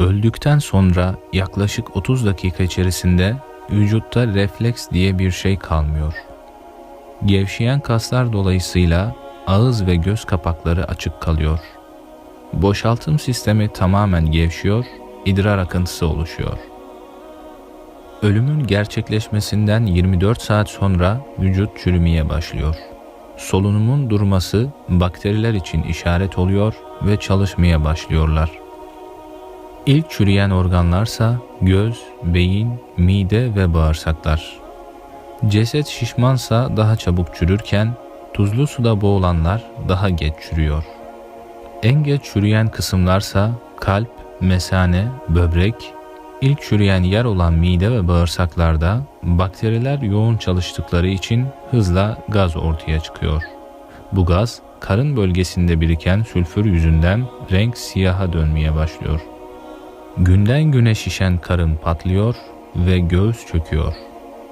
Öldükten sonra yaklaşık 30 dakika içerisinde vücutta refleks diye bir şey kalmıyor. Gevşeyen kaslar dolayısıyla ağız ve göz kapakları açık kalıyor. Boşaltım sistemi tamamen gevşiyor, idrar akıntısı oluşuyor. Ölümün gerçekleşmesinden 24 saat sonra vücut çürümeye başlıyor. Solunumun durması bakteriler için işaret oluyor ve çalışmaya başlıyorlar. İlk çürüyen organlarsa göz, beyin, mide ve bağırsaklar. Ceset şişmansa daha çabuk çürürken tuzlu suda boğulanlar daha geç çürüyor. En geç çürüyen kısımlarsa kalp, mesane, böbrek, ilk çürüyen yer olan mide ve bağırsaklarda bakteriler yoğun çalıştıkları için hızla gaz ortaya çıkıyor. Bu gaz karın bölgesinde biriken sülfür yüzünden renk siyaha dönmeye başlıyor. Günden güne şişen karın patlıyor ve göğüs çöküyor.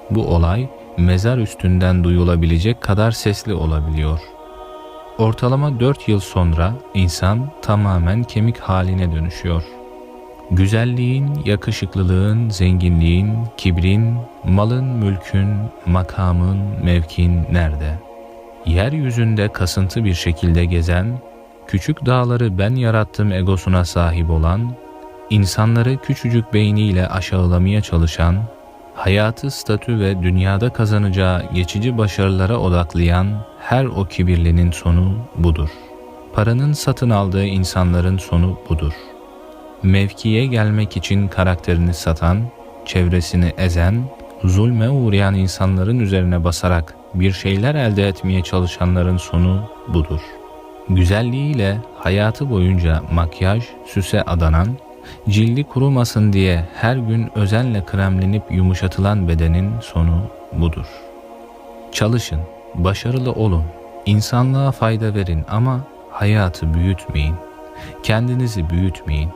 Bu olay mezar üstünden duyulabilecek kadar sesli olabiliyor. Ortalama 4 yıl sonra insan tamamen kemik haline dönüşüyor. Güzelliğin, yakışıklılığın, zenginliğin, kibrin, malın, mülkün, makamın, mevkin nerede? Yeryüzünde kasıntı bir şekilde gezen, küçük dağları ben yarattım egosuna sahip olan, insanları küçücük beyniyle aşağılamaya çalışan, hayatı statü ve dünyada kazanacağı geçici başarılara odaklayan her o kibirlinin sonu budur. Paranın satın aldığı insanların sonu budur. Mevkiye gelmek için karakterini satan, çevresini ezen, zulme uğrayan insanların üzerine basarak bir şeyler elde etmeye çalışanların sonu budur. Güzelliğiyle hayatı boyunca makyaj, süse adanan, cildi kurumasın diye her gün özenle kremlenip yumuşatılan bedenin sonu budur. Çalışın, başarılı olun, insanlığa fayda verin ama hayatı büyütmeyin. Kendinizi büyütmeyin.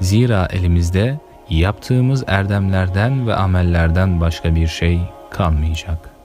Zira elimizde yaptığımız erdemlerden ve amellerden başka bir şey kalmayacak.''